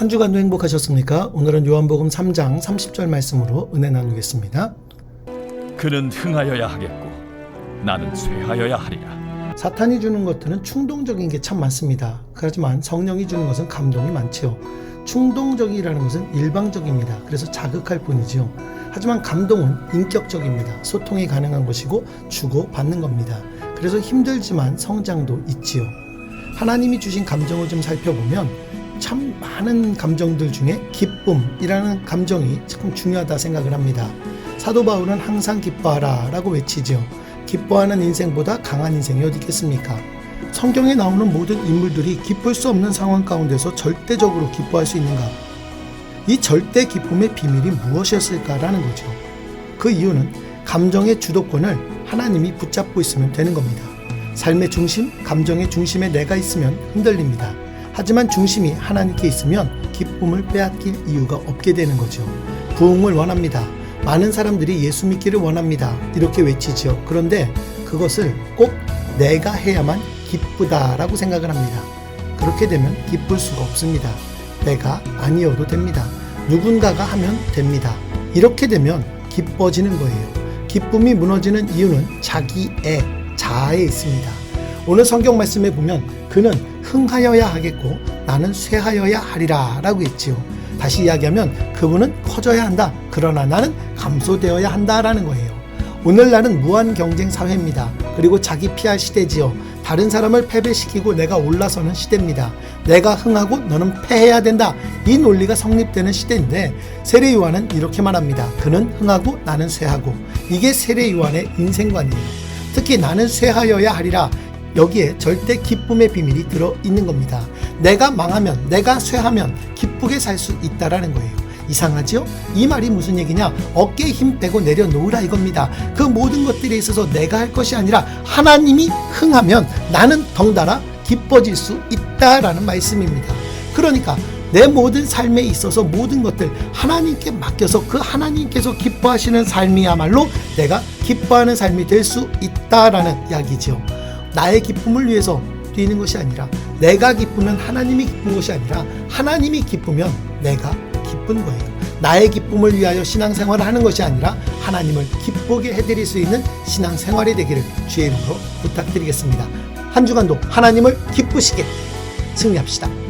한 주간도 행복하셨습니까? 오늘은 요한복음 3장 30절 말씀으로 은혜 나누겠습니다. 그는 흥하여야 하겠고 나는 쇠하여야 하리라. 사탄이 주는 것들은 충동적인 게 참 많습니다. 하지만 성령이 주는 것은 감동이 많지요. 충동적이라는 것은 일방적입니다. 그래서 자극할 뿐이지요. 하지만 감동은 인격적입니다. 소통이 가능한 것이고 주고 받는 겁니다. 그래서 힘들지만 성장도 있지요. 하나님이 주신 감정을 좀 살펴보면 참 많은 감정들 중에 기쁨이라는 감정이 참 중요하다 생각을 합니다. 사도 바울은 항상 기뻐하라 라고 외치죠. 기뻐하는 인생보다 강한 인생이 어디 있겠습니까? 성경에 나오는 모든 인물들이 기쁠 수 없는 상황 가운데서 절대적으로 기뻐할 수 있는가? 이 절대 기쁨의 비밀이 무엇이었을까라는 거죠. 그 이유는 감정의 주도권을 하나님이 붙잡고 있으면 되는 겁니다. 삶의 중심, 감정의 중심에 내가 있으면 흔들립니다. 하지만 중심이 하나님께 있으면 기쁨을 빼앗길 이유가 없게 되는 거죠. 부흥을 원합니다. 많은 사람들이 예수 믿기를 원합니다. 이렇게 외치지요. 그런데 그것을 꼭 내가 해야만 기쁘다라고 생각을 합니다. 그렇게 되면 기쁠 수가 없습니다. 내가 아니어도 됩니다. 누군가가 하면 됩니다. 이렇게 되면 기뻐지는 거예요. 기쁨이 무너지는 이유는 자기의 자아에 있습니다. 오늘 성경 말씀에 보면 그는 흥하여야 하겠고 나는 쇠하여야 하리라 라고 했지요. 다시 이야기하면 그분은 커져야 한다. 그러나 나는 감소되어야 한다라는 거예요. 오늘날은 무한 경쟁 사회입니다. 그리고 자기 피할 시대지요. 다른 사람을 패배시키고 내가 올라서는 시대입니다. 내가 흥하고 너는 패해야 된다. 이 논리가 성립되는 시대인데 세례 요한은 이렇게 말합니다. 그는 흥하고 나는 쇠하고 이게 세례 요한의 인생관이에요. 특히 나는 쇠하여야 하리라. 여기에 절대 기쁨의 비밀이 들어 있는 겁니다. 내가 망하면, 내가 쇠하면 기쁘게 살 수 있다라는 거예요. 이상하지요? 이 말이 무슨 얘기냐? 어깨에 힘 빼고 내려놓으라 이겁니다. 그 모든 것들에 있어서 내가 할 것이 아니라 하나님이 흥하면 나는 덩달아 기뻐질 수 있다라는 말씀입니다. 그러니까 내 모든 삶에 있어서 모든 것들 하나님께 맡겨서 그 하나님께서 기뻐하시는 삶이야말로 내가 기뻐하는 삶이 될 수 있다라는 이야기죠. 나의 기쁨을 위해서 뛰는 것이 아니라 내가 기쁘면 하나님이 기쁜 것이 아니라 하나님이 기쁘면 내가 기쁜 거예요. 나의 기쁨을 위하여 신앙생활을 하는 것이 아니라 하나님을 기쁘게 해드릴 수 있는 신앙생활이 되기를 주의 이름으로 부탁드리겠습니다. 한 주간도 하나님을 기쁘시게 승리합시다.